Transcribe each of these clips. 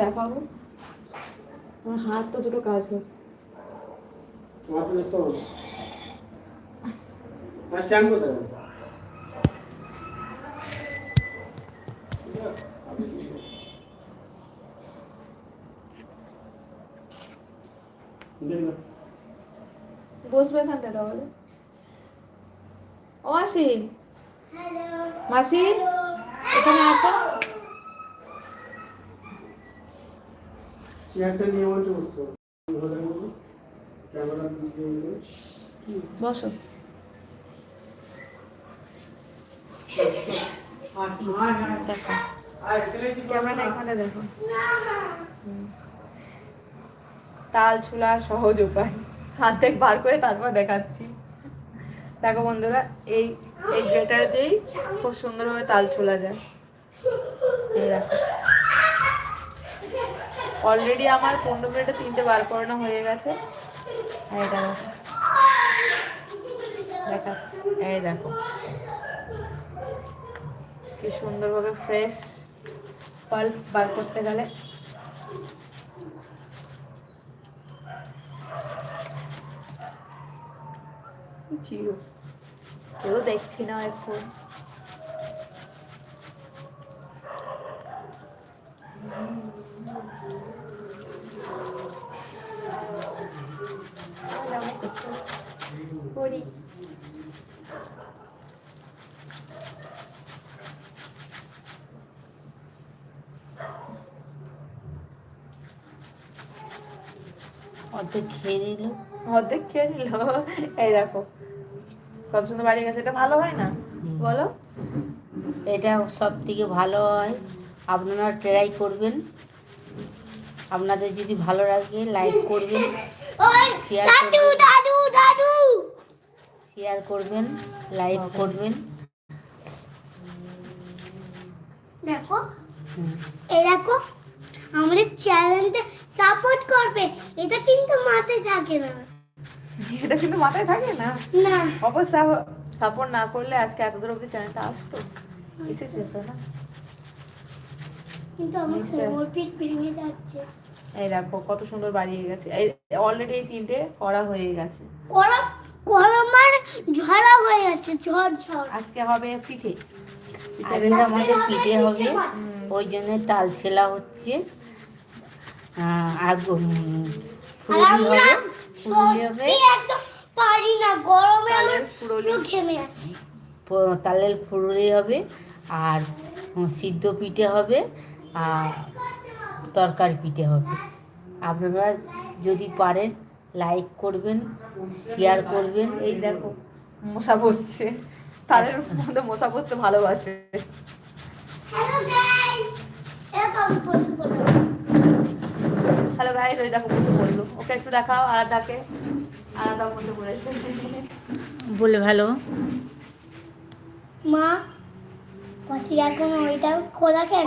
দেখাবো আমার হাত তো দুটো কাজ হোক মাথায় তো আর স্ট্যান্ড কোথায় দেখ না বসবে এখানটা তাহলে ও মাসি মাসি এখানে আসো বসো। তাল ছুলার সহজ উপায়। হাত থেকে বার করে তারপর দেখাচ্ছি। দেখো বন্ধুরা, এই এই গ্রেটার দিয়েই খুব সুন্দরভাবে তাল ছোলা যায়। এই দেখো। অলরেডি আমার পনেরো মিনিটে তিনটে বার করানো হয়ে গেছে। আর দেখো। দেখাচ্ছি। এই দেখো। কি সুন্দরভাবে ফ্রেশ পাল্প বার করতে গেলে। জিরো। কেউ দেখছি না এখন। করি অর্ধেক খেয়ে নিল। অর্ধেক খেয়ে নিল? এই দেখো কত সুন্দর বাড়ি গেছে এটা ভালো হয় না? বলো। এটা সব থেকে ভালো হয় আপনারা ট্রাই করবেন। আপনাদের যদি ভালো লাগে লাইক করবেন শেয়ার করবেন দাদু দাদু। শেয়ার করবেন লাইক করবেন। দেখো এই দেখো আমাদের চ্যানেলটা সাপোর্ট করবে। এটা কিন্তু মাথায় থাকে না। এটা কিন্তু মাথায় থাকে না? না। অবশ্য সাপোর্ট না করলে আজকে এত দূর অব্দি চ্যানেলটা আসতো? এসে যেত না? কিন্তু আমার কোমর পিঠ ভেঙে যাচ্ছে। এই দেখো কত সুন্দর বাড়িয়ে গেছে। এই অলরেডি এই তিনটে করা হয়ে গেছে। গরম গরমার ঝরা হয়ে যাচ্ছে ঝড় ঝড়। আজকে হবে পিঠে। আজকে আমাদের পিঠে হবে। ওই জন্য তাল ছেলা হচ্ছে। আর ফুলুরি হবে। ফুলুরি হবে। একদম পারি না গরমে তালের আমার পুরো ঘেমে আছি। তালের ফুলুরি হবে। আর সিদ্ধ পিঠে হবে। আর তরকারি পিঠে হবে। আপনারা যদি পারেন লাইক করবেন শেয়ার করবেন। এই দেখো মশা বসছে। তাদের মধ্যে মশা বসতে ভালোবাসে। হ্যালো গাইস ওই দেখো বসে পড়ল। ওকে একটু দেখাও আলাদাকে আলাদা বসে পড়েছে। বলে ভালো। মা কচি এখন ওইটা খোলা কেন।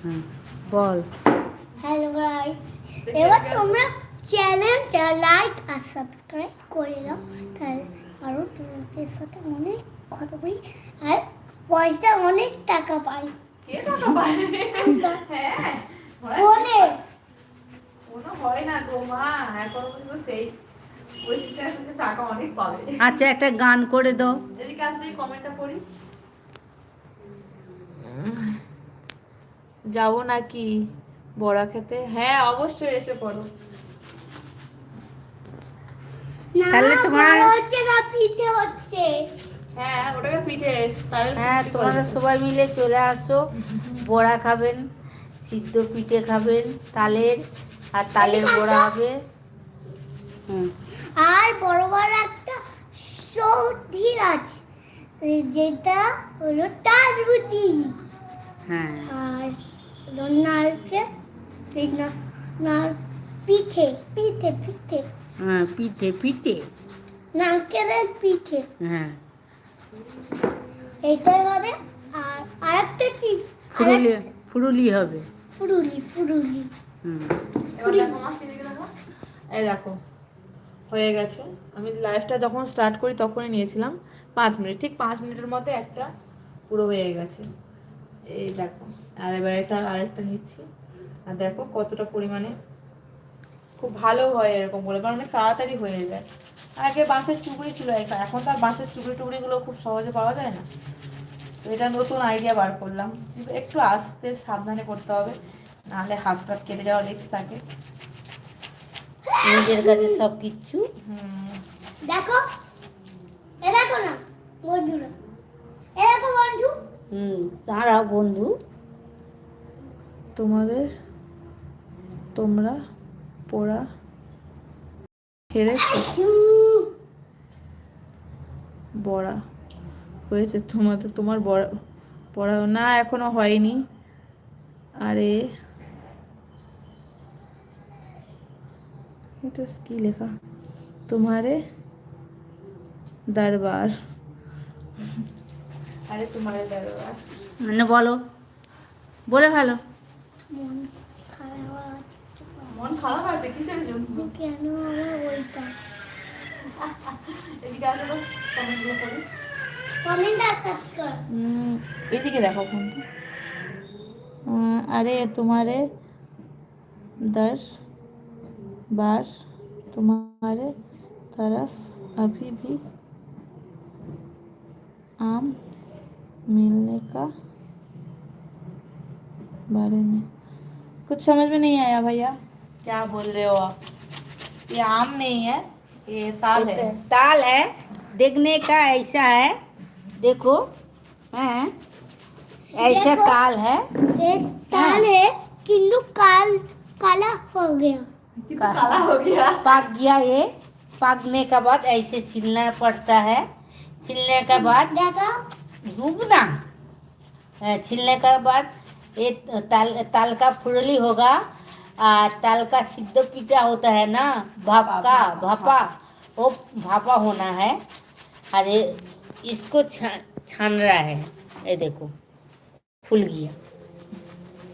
হুম, বল। হ্যালো গাইস এবার তোমরা চ্যানেলটা লাইক আর সাবস্ক্রাইব করে দাও তাহলে আরও তোমাদের সাথে অনেক কথা বলি আর পয়সা অনেক টাকা পাই। পায়? হ্যাঁ ফোনে। হয় না গো মা এখন সেই আচ্ছা একটা গান করে দাও। যাব নাকি বড়া খেতে? হ্যাঁ অবশ্যই এসে পড়ো। তাহলে তোমার- হচ্ছে পিঠে হচ্ছে। হ্যাঁ ওটাকে পিঠে তাহলে হ্যাঁ তোমরা সবাই মিলে চলে আসো। বড়া খাবেন সিদ্ধ পিঠে খাবেন তালের আর তালের বড়া হবে। আর বড় বড় একটা সর্দির আছে যেটা হলো রুটি। হ্যাঁ। আর হলো নারকেল এই না না পিঠে পিঠে পিঠে। হ্যাঁ পিঠে পিঠে। নারকেলের পিঠে। হ্যাঁ। এইটাই হবে আর আরেকটা কি? ফুরুলি ফুরুলি হবে। ফুরুলি ফুরুলি। হুম। এবার মাসি দেখো। এই দেখো হয়ে গেছে। আমি লাইভটা যখন স্টার্ট করি তখনই নিয়েছিলাম। পাঁচ মিনিট, ঠিক পাঁচ মিনিটের মধ্যে একটা পুরো হয়ে গেছে। এই দেখো, আর এবার এটা আরেকটা নিচ্ছি। আর দেখো কতটা পরিমাণে খুব ভালো হয় এরকম করে, কারণ অনেক তাড়াতাড়ি হয়ে যায়। আগে বাঁশের চুবড়ি ছিল এখা- এখন তো আর বাঁশের চুবড়ি টুবড়িগুলো খুব সহজে পাওয়া যায় না। তো এটা নতুন আইডিয়া বার করলাম। কিন্তু একটু আস্তে সাবধানে করতে হবে, নাহলে হাত টাত কেটে যাওয়ার রিস্ক থাকে। নিজের কাছে সব কিচ্ছু হুম দেখো এ দেখো না বন্ধুরা। এ দেখো বন্ধু। হুম দাঁড়াও বন্ধু। তোমাদের তোমরা পড়া হেরেছো বড়া হয়েছে তোমাদের তোমার বড়া পড়া না এখনও হয়নি। আরে এটা লেখা? তোমারে দরবার। আরে তোমারে দরবার। মানে বলো। বলে ভালো মন খারাপ আছে? কিসের জন্য? কেন আমার ওইটা এদিকে আসো কমেন্টগুলো করো কমেন্ট দেখো আরে তোমারে দর बार तुम्हारे तरफ़ अभी भी आम मिलने का बारे में। कुछ समझ में नहीं आया भैया। क्या बोल रहे हो आप? ये आम नहीं है ये ताल है। ताल है देखने का ऐसा है। देखो हैं? ऐसा ताल है। एक ताल है किंतु काल काला हो गया। काला हो गया। पक गया ये। पकने के बाद ऐसे छिलना पड़ता है। छिलने के बाद रुकना छिलने के बाद ये ताल ताल का फुरली होगा। आ, ताल का सिद्ध पीटा होता है ना भाप का भापा। वो भापा होना है। अरे इसको छा- छान रहा है। ये देखो फूल गया।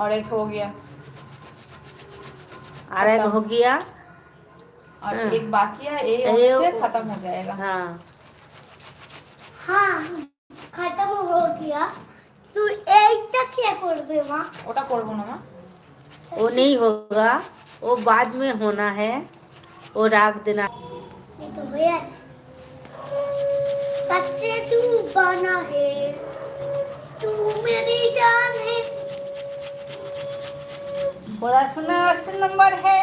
और एक हो गया और एक हो गया और हाँ। एक बाकी है ये ये से वो- खत्म हो जाएगा हाँ हाँ खत्म हो गया तू এইটা কি করবে মা ওটা করবো না মা वो नहीं होगा वो बाद में होना है वो रख देना ये तो হয়ে আছে कैसे तू बना है तू मेरी जान है পড়াশোনা অষ্ট নম্বর है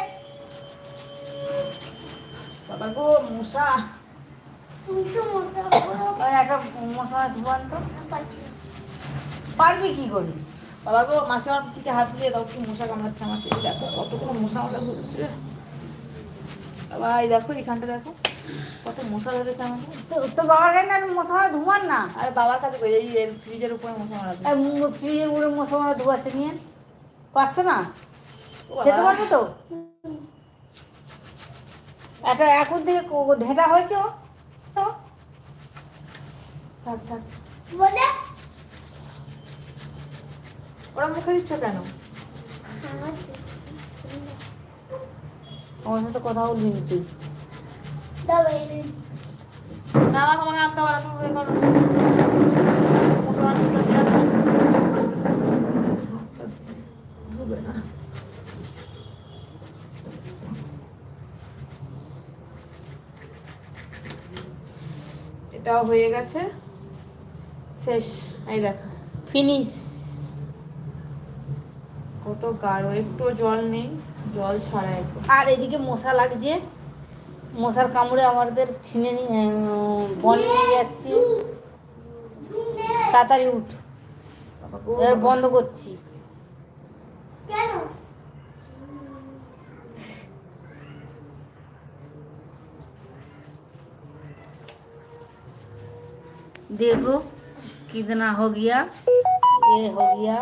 বাবা গো মশা। তুই তো মশা। ওই একটা মশলা ধুয়ান তো। পাচ্ছি পারবি কি করবি বাবা গো মাসে আমার পিঠে হাত দিয়ে দাও কি মশা কামড়াচ্ছে আমাকে এই দেখো কতগুলো মশা আমাকে ঘুরছে বাবা এই দেখো এখানটা দেখো কত মশা ধরেছে আমাকে। তো- বাবার কাছে না মশলা ধুয়ান না? আর বাবার কাছে এই ফ্রিজের উপরে মশা মারা ফ্রিজের উপরে মশলা ধোয়াচ্ছে নিয়ে? পারছ না? খেতে পারবে তো? একটা এখন থেকে ঢেটা হয়েছে তো। ওরা মুখে দিচ্ছ কেন? আমার সাথে কথা বলবি না তুই। না তোমাকে আনতে পারো তুমি ওই করো মশা মারতে পারবে না। ধুবে না। এটাও হয়ে গেছে। শেষ এই দেখো ফিনিশ কত গাঢ় একটু জল নেই জল ছাড়া একটু আর এদিকে মশা লাগছে। মশার কামড়ে আমাদের ছিনে নিয়ে বনে নিয়ে যাচ্ছি। তাড়াতাড়ি উঠ। বন্ধ করছি। কেন? देखो कितना हो गया ये हो गया।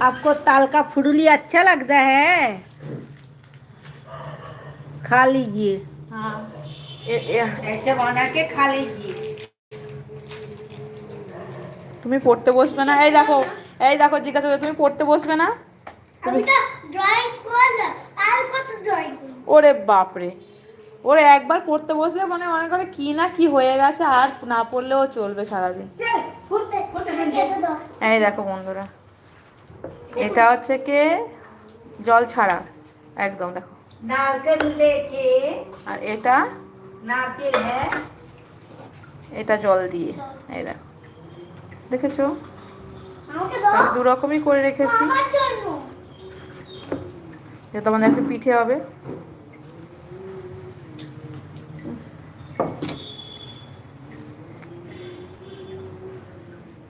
आपको ताल का फुडुली अच्छा लगता है खा लीजिए হ্যাঁ এ- এ- ऐसे बना के खा लीजिए তুমি পড়তে বসবে না এই দেখো এই দেখো জিজ্ঞাসা করে তুমি পড়তে বসবে না আমি তো ড্রয়িং করলাম আর কত ড্রয়িং করব ওরে বাপরে ওরে একবার পড়তে বসলে মানে মনে করে কি না কি হয়ে গেছে আর না পড়লেও চলবে সারাদিন ফুটতে ফুটতে খেতে দাও এই দেখো বন্ধুরা এটা হচ্ছে কি জল ছাড়া একদম দেখো नारकेल लेके আর এটা नारकेल है এটা জল দিয়ে এই দেখো দেখেছো আমাকে দাও আমি দু রকমই করে রেখেছি আমার জন্য যেহেতু আমাদের একটা পিঠে হবে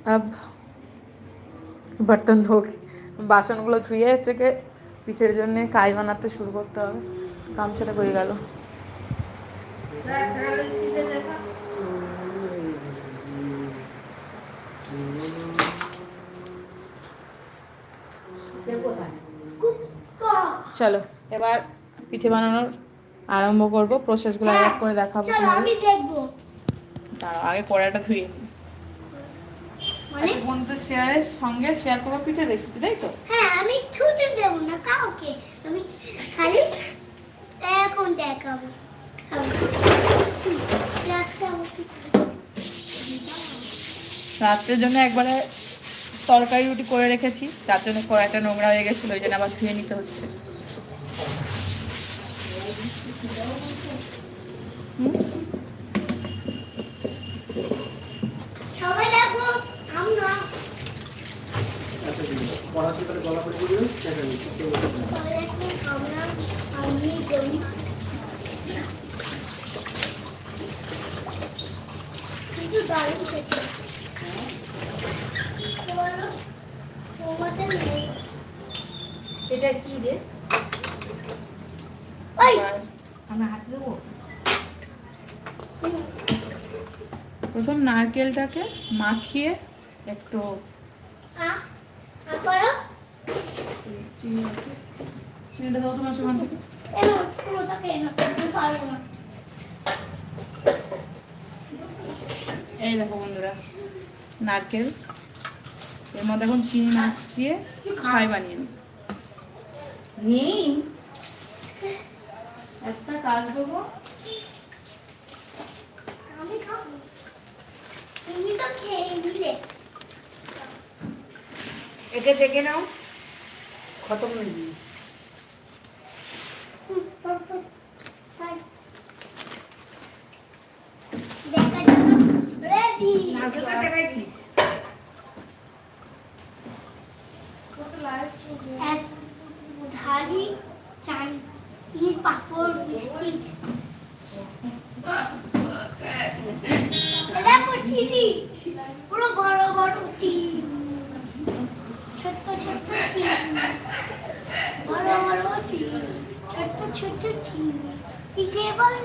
अब বর্তন ধো বাসনগুলো ধুয়ে হচ্ছে কি পিঠের জন্য কাই বানাতে শুরু করতে হবে। গামছাটা করে গেল। চলো এবার পিঠে বানানোর আরম্ভ করব। প্রসেসগুলো এক এক করে দেখাবো দাঁড়াও, আগে কড়াইটা ধুয়ে নিই। মানে আচ্ছা, বন্ধুদের শেয়ারের সঙ্গে শেয়ার করব পিঠের রেসিপি তাই তো হ্যাঁ আমি ছুটে দেব না কাউকে আমি খালি এখন দেখাবো দেখাবো। রাত্রের জন্য একবারে তরকারি রুটি করে রেখেছি তার জন্য কড়াইটা নোংরা হয়ে গেছিল ওই জন্য আবার ধুয়ে নিতে হচ্ছে হুম? সবাই দেখো আমরা আচ্ছা ঠিক আছে পড়াতে তাহলে গলা করে দিও দেখা যাবে সবাই দেখো আমরা আমি জমি কিন্তু বলো, তোমাদের নেই। এটা কি রে? হাত দেবো প্রথম নারকেলটাকে মাখিয়ে একটু চিনি চিনিটা দাও তোমার সেখান থেকে এই দেখো বন্ধুরা নারকেল। এর মধ্যে এখন চিনি মাখিয়ে ছাই বানিয়ে নেই? একটা কাজ দেবো আমি খাব। তুমি তো খেয়ে নিলে। একে দেখে নাও। খতম হয়ে গিয়ে ধারি চান পাপড় বিস্কিট। দেখো চিনি পুরো বড় বড় চিনি ছোট্ট ছোট্ট চিনি বড় বড় চিনি ছোট্ট ছোট্ট চিনি। পিঠে বল?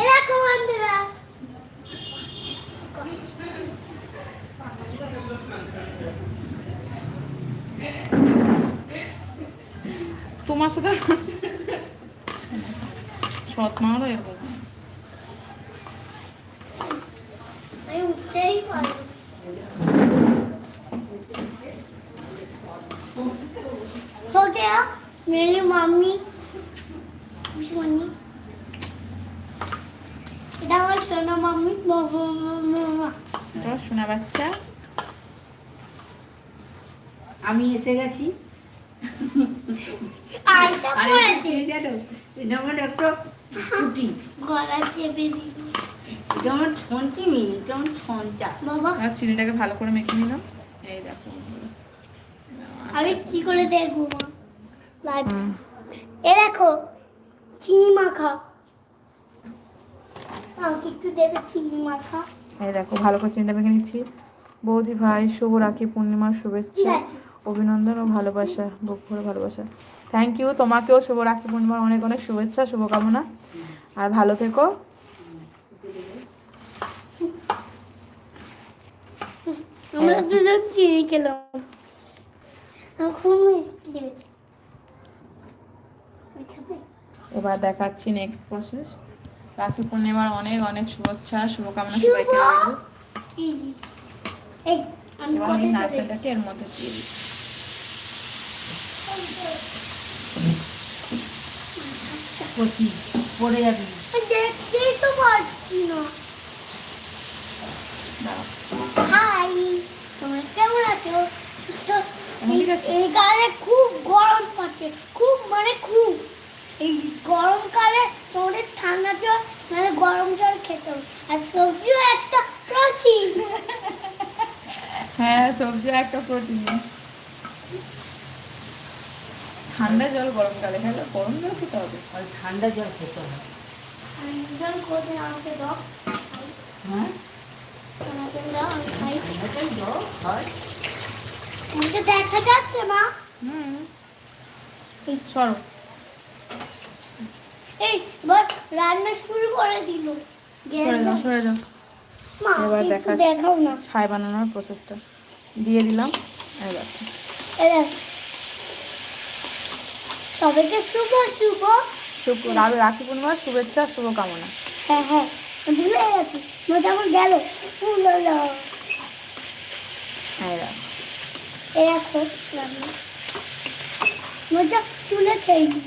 এরকম বন্ধুরা। তোমার সাথে সৎ মারও এরকম। আমি উঠতেই পারি हो गया मेरी मम्मी এটা আমার সোনা মাম্মি সোনা বাচ্চা আমি এসে গেছি এটা আমার একটা এটা আমার ছঞ্চি আমার চিনিটাকে ভালো করে মেখে নিলাম এই দেখো আমি কি করে দেখব মা? এ দেখো চিনি মাখা। আমাকে একটু দেবে চিনি মাখা। এই দেখো ভালো করে চিনিটা মেখে নিচ্ছি। বৌদি ভাই শুভ রাখি পূর্ণিমার শুভেচ্ছা অভিনন্দন ও ভালোবাসা বুক ভরে ভালোবাসা। থ্যাংক ইউ তোমাকেও শুভ রাখি পূর্ণিমার অনেক অনেক শুভেচ্ছা শুভকামনা। আর ভালো থেকো। আমরা দুজন চিনি খেলাম আমার খুব মিষ্টি হয়েছে ওই খাবে? এবার দেখাচ্ছি নেক্সট প্রসেস রাখি পূর্ণিমার অনেক অনেক শুভেচ্ছা শুভকামনা সবাইকে রইল। এই নারকেলটাকে এর মধ্যে দিয়ে দিই। কচি পড়ে যাবি। দেখতেই তো পারছি না। হাই তোমরা কেমন আছো? ঠিক আছি। এই কালে খুব গরম পড়ছে খুব মানে খুব। এই গরমকালে তোমাদের ঠান্ডা জল মানে গরম জল খেতে হবে। আর সবজিও একটা প্রোটিন। হ্যাঁ সবজি একটা প্রোটিন। ঠান্ডা জল গরমকালে খেলে গরম জল খেতে হবে? আর ঠান্ডা জল খেতে হবে। জল করে আমাকে দাও হ্যাঁ? আমাকে দাও আমি খাই। ঠান্ডাটাই জল হয় আমাকে দেখা যাচ্ছে মা। হুম। এই সরো। এই এবার রান্না শুরু করে দিল। সরে যাও সরে যাও। এবার দেখাও না। ছাই বানানোর প্রসেসটা দিয়ে দিলাম। সবাইকে শুভ শুভ। শুভ রাখি পূর্ণিমার শুভেচ্ছা শুভকামনা। হ্যাঁ হ্যাঁ। ভুলে গেছি। গেল। ফুল হলো। রান্না মজা তুলে খেয়ে নি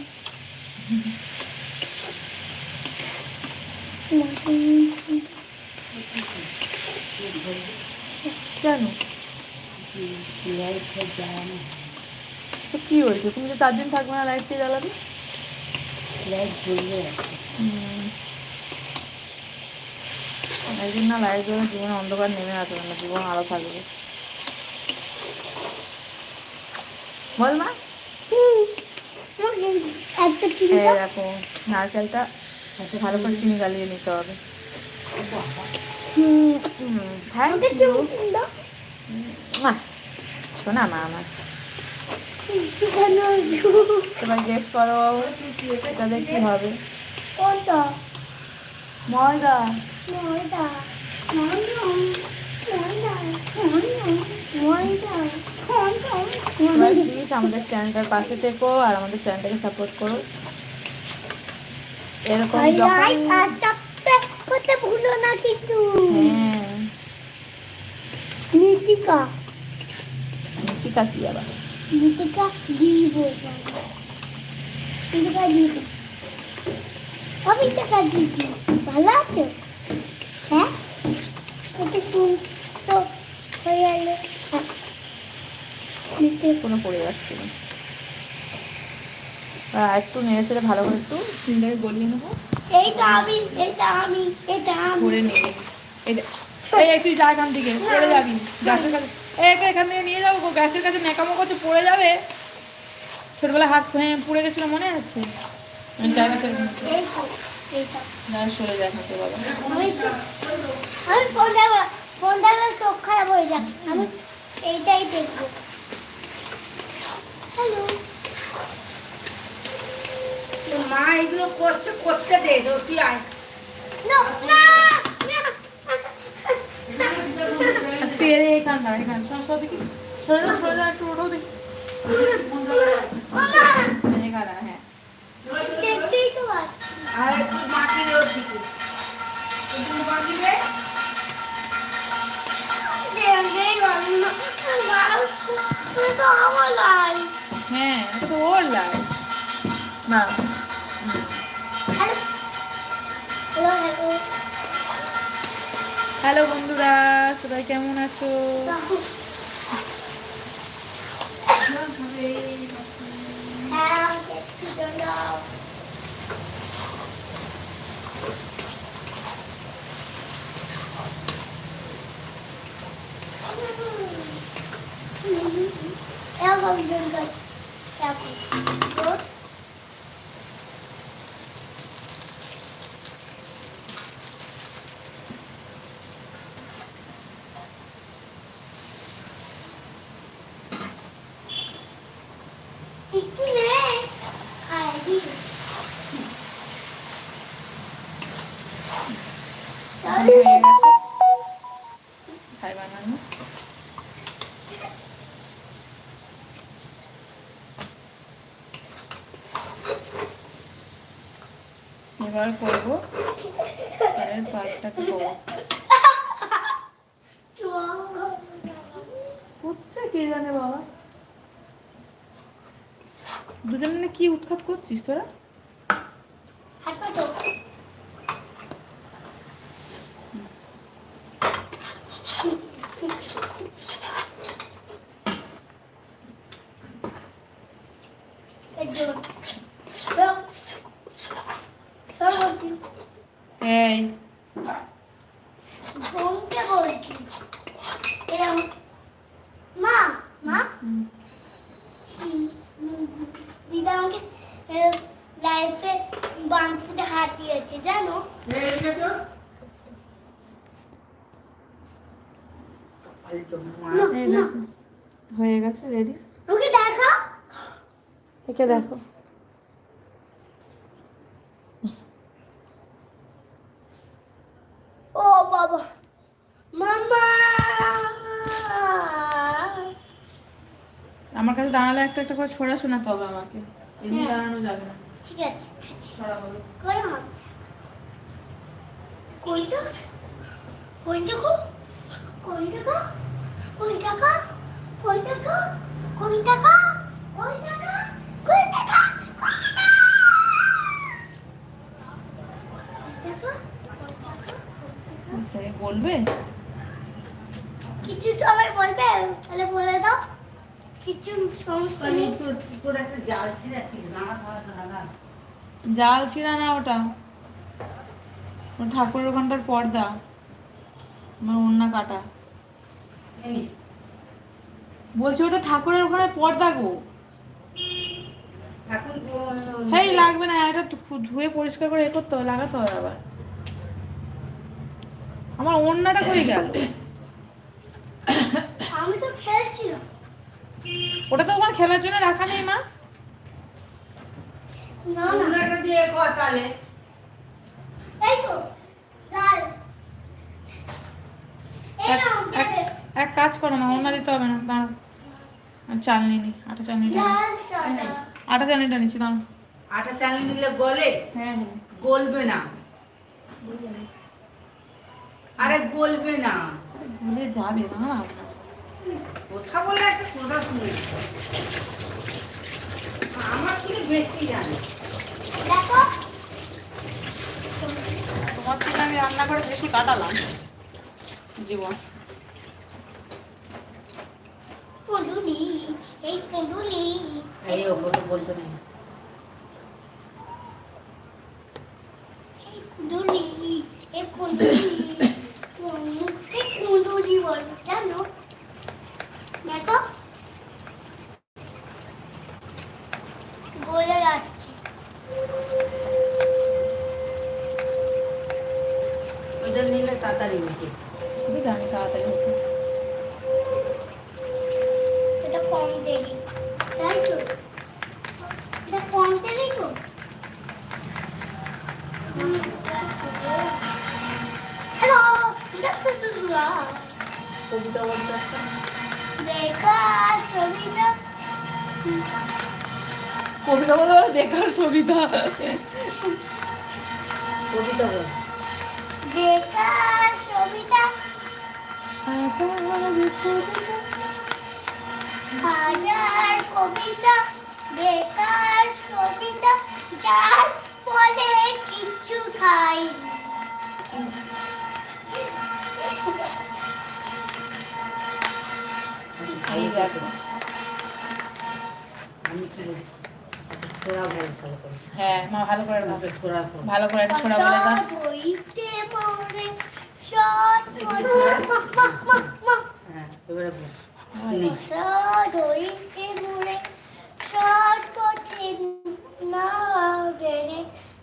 কেন? তো কি হয়েছে? তুমি তো চার দিন থাকবে না লাইট দিয়ে জ্বালাবে? লাইট জ্বলবে হুম। একদিন না লাইট জ্বলে জীবনে অন্ধকার নেমে আসবে না জীবন আরও থাকবে। বল মা একটা দাও। দেখো নারকেলটা ভালো করে চিনি গালিয়ে নিতে হবে শোনা মা আমার? এবার গেস করো এটাতে কি হবে? ময়দা ময়দা। ময়দা। ময়দা। ময়দা। প্লিজ আমাদের চ্যানেলটার পাশে থেকো আর আমাদের চ্যানেলটাকে সাপোর্ট করো। এরকম করতে ভুলো না কিন্তু হ্যাঁ। নীতিকা আছে আবার? নীতিকা নীতিকা আমি টাকা ভালো আছো হ্যাঁ একটু শুন তো হয়ে গেল হ্যাঁ। নিতে কোনো পড়ে যাচ্ছে না আর একটু নেড়ে চেড়ে ভালো করে একটু চিনিটাকে গলিয়ে নেব। এইটা আমি এটা আমি এটা আমি। করে এটা এই তুই যা এখান থেকে পড়ে যাবি। গ্যাসের কাছে একে এখান থেকে নিয়ে যাব গ্যাসের কাছে নেকামো করছে পড়ে যাবে। ছোটবেলায় হাত পুড়ে গেছিল মনে আছে? না হতে। এই তো, সরে যায় হাতে বাবা। আমি ফোনটা ফোনটা চোখ খারাপ হয়ে আমি এইটাই দেখব। হ্যালো মা এগুলো করতে করতে দে রুটি আয়। না না তুই এর এখান দাঁড়া এখান সর সর দেখি। সরে যা সরে যা একটু ওঠো দেখি। এখানে হ্যাঁ। আর একটু মাটি রোদ দিকে একটু মাটি দে। দেখতেই পাচ্ছি না। এটা তো আমার লাইফ হ্যাঁ এটা তো ওর লাইফ না। হ্যালো বন্ধুরা সবাই কেমন আছো? একটু দাও এরকম জঙ্গল এরকম রোড একটু নেই খাই দিই হয়ে গেছে ছাই বানানো এবার করব। পরের পাটটা করব। হচ্ছে কে জানে বাবা। দুজনে কি উৎখাত করছিস তোরা হাত পাতো এই ঘুমতে বলছি এরকম মা মা দিদা আমাকে লাইফে বাঁচতে হাঁটিয়েছে জানো না, এই না। দেখো হয়ে গেছে রেডি আমাকে দেখা একে দেখো। ও বাবা। মামা আমার কাছে দাঁড়ালে একটা একটা করে ছড়া শোনাতে হবে আমাকে। এমনি হ্যাঁ। দাঁড়ানো যাবে না। ঠিক আছে আছে ছড়া বলো করে মা কোনটা? কোনটা গো? কোনটা গো? কোনটা গো? কোনটা গো? কোনটা গো? কোনটা গো? বলবে? কিছু সবাই বলবে তাহলে বলে দাও। কিছু সমস্যা নেই। জাল ছিল না ওটা। ও ঠাকুরের ওখানটার পর্দা। আমার ওন্না কাটা। বলছি ওটা ঠাকুরের ওখানে পর্দা গো। হেই লাগবে না এটা ধুয়ে পরিষ্কার করে এ করতে হবে লাগাতে হবে আবার। আমার ওন্নাটা কই গেল। আমি তো খেলছিলাম। ওটা তো তোমার খেলার জন্য রাখা নেই মা। না না। এই তো এই এক- কাজ করো মা ওন্না দিতে হবে না। দাঁড়াও। চালনি নি আটা সাদা। আটা চালনিটা নিচ্ছি দাঁড়াও। আটা চাল নিলে গলে? হ্যাঁ হ্যাঁ। গলবে না। আরে গলবে না। ভুলে যাবে না। কথা বলে একটা কথা শুনে আমার থেকে বেশি জানে? দেখো। তোমার থেকে আমি রান্না করে বেশি কাটালাম জীবন। কুঁদুলি এই কুঁদুলি এই ওপরে বলতে নেই। এই কুঁদুলি এই কুঁদুলি মুখে যার ফলে কিছু খাই হ্যাঁ, মা ভালো করে ভালো করে একটা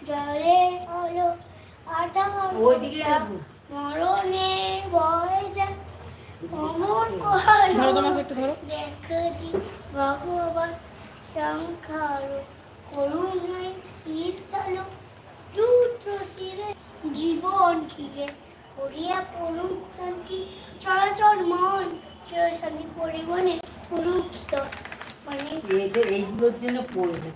জলে হলো আটা মরণে বয়ে করো। দেখি ভগবান করুণায় শীতল। শিরে জীবন ঘিরে করিয়া পড়ুক শান্তি। চলাচল মন। চির শান্তি। পরিবনে পুরুত্ব মানে এইগুলোর জন্য পড়বে।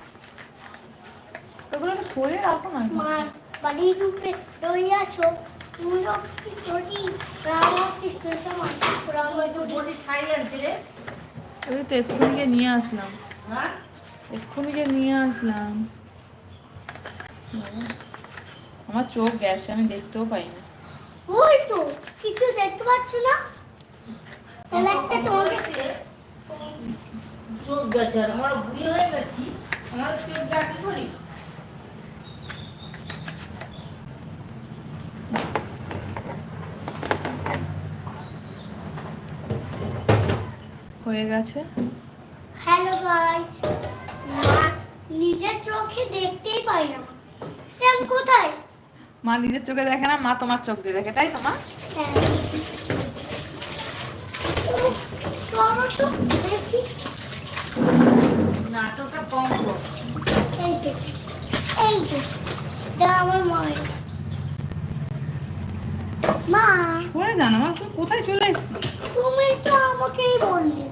রাখো না। মার বাড়ি রূপে রইয়াছ তুমি লক্ষ্মী ধরি রামকৃষ্ণ সমান রাম বলি শাড়ি আনছে রে। ওই তো এক্ষুনি গিয়ে নিয়ে আসলাম। হ্যাঁ? এক্ষুনি গিয়ে নিয়ে আসলাম। আমার চোখ গেছে আমি দেখতেও পাই না। ওই তো কিছু দেখতে পাচ্ছ না? তাহলে একটা তোমাকে চোখ গেছে আমার বুড়ি হয়ে গেছি। আমার চোখ দেখে করি? হয়ে গেছে। হ্যালো গাইস মা নিজের চোখে দেখতেই পাই না এখন কোথায়? মা নিজের চোখে দেখে না মা তোমার চোখ দিয়ে দেখে তাই তো মা? হ্যাঁ। চলো তো দেখি। নাটকটা কম কর। এই যে এই যে আমার মায়ের। মা। পড়ে জানো মা তুই কোথায় চলে এসেছিস? তুমি তো আমাকেই বললে।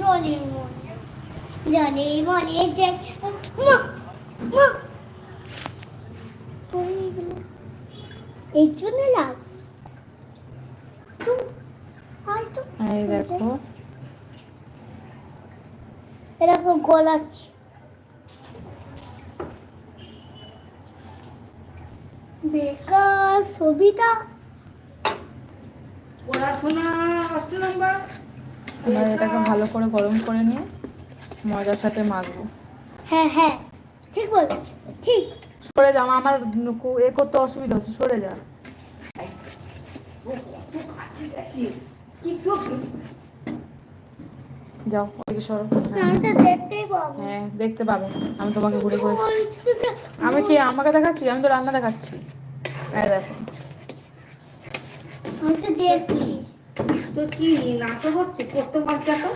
জলের মনে জলের মনে যে মা মা। এই জন্য লাভ। এই দেখো। এরকম গোলাচ্ছি। বেকার ছবিটা পড়াশোনা অষ্ট নম্বর। এবার এটাকে ভালো করে গরম করে নিয়ে ময়দার সাথে মাখবো। হ্যাঁ হ্যাঁ ঠিক বলেছ ঠিক। সরে যাও আমার কো- এ করতে অসুবিধা হচ্ছে সরে যা। যাও ওদিকে সরো। হ্যাঁ আমি তো দেখতেই পাবো। হ্যাঁ দেখতে পাবে। আমি তোমাকে ঘুরে ঘুরে আমি কি আমাকে দেখাচ্ছি? আমি তো রান্না দেখাচ্ছি। হ্যাঁ দেখো আমি তো দেখছি। তো কি নাটক হচ্ছে? করতে পারছে তো?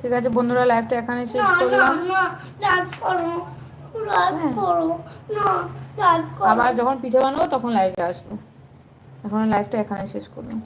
ঠিক আছে বন্ধুরা লাইভটা এখানে শেষ করলাম। হ্যাঁ। আবার যখন পিঠে বানাবো তখন লাইভে আসব। এখন লাইভটা এখানে শেষ করলাম।